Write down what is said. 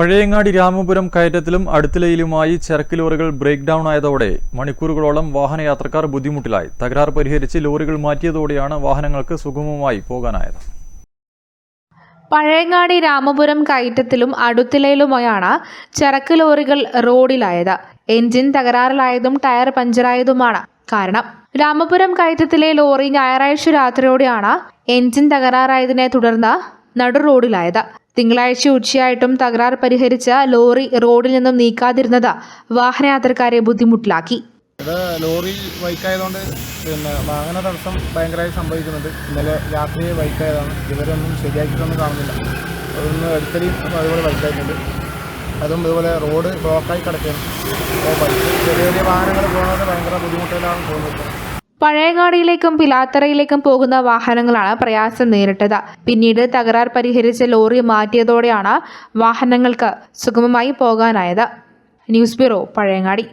പഴയങ്ങാടി രാമപുരം കയറ്റത്തിലും അടുത്തിലയിലുമായി ചരക്ക് ലോറികൾ break down ആയതോടെ മണിക്കൂറുകളോളം വാഹനയാത്രക്കാർ ബുദ്ധിമുട്ടിലായി. തകരാർ പരിഹരിച്ച് ലോറികൾ മാറ്റിയതോടെയാണ് വാഹനങ്ങൾക്ക് സുഗമമായി പോകാനായത്. പഴയങ്ങാടി രാമപുരം കയറ്റത്തിലും അടുത്തിലയിലുമായാണ് ചരക്ക് ലോറികൾ റോഡിലായത്. എഞ്ചിൻ തകരാറിലായതും ടയർ പഞ്ചറായതുമാണ് കാരണം. രാമപുരം കയറ്റത്തിലെ ലോറി ഞായറാഴ്ച രാത്രിയോടെയാണ് എഞ്ചിൻ തകരാറായതിനെ തുടർന്ന് നടു റോഡിലായത് തിങ്കളാഴ്ച ഉച്ചയായിട്ടും തകരാർ പരിഹരിച്ച ലോറി റോഡിൽ നിന്നും നീക്കാതിരുന്നത് വാഹനയാത്രക്കാരെ ബുദ്ധിമുട്ടിലാക്കി. ഇത് ലോറി ബൈക്കായതുകൊണ്ട് പിന്നെ വാഹന തടസ്സം ഭയങ്കരമായി സംഭവിക്കുന്നുണ്ട്. ഇന്നലെ രാത്രി ബൈക്കായതാണ് ഇവരൊന്നും ശരിയാക്കിയിട്ടൊന്നും കാണുന്നില്ല. അതൊന്ന് എടുത്തലും അതുപോലെ ബൈക്കായിട്ടുണ്ട് അതും ഇതുപോലെ റോഡ് ബ്ലോക്കായി കിടക്കുകയാണ്. അപ്പോൾ ചെറിയ ചെറിയ വാഹനങ്ങൾ പോകുന്നത് ഭയങ്കര ബുദ്ധിമുട്ടിലാണ് പോകുന്നത് പഴയങ്ങാടിയിലേക്കും പിലാത്തറയിലേക്കും പോകുന്ന വാഹനങ്ങളാണ് പ്രയാസം നേരിട്ടത്. പിന്നീട് തകരാർ പരിഹരിച്ച ലോറി മാറ്റിയതോടെയാണ് വാഹനങ്ങൾക്ക് സുഗമമായി പോകാനായത്. News bureau Pazhayangadi.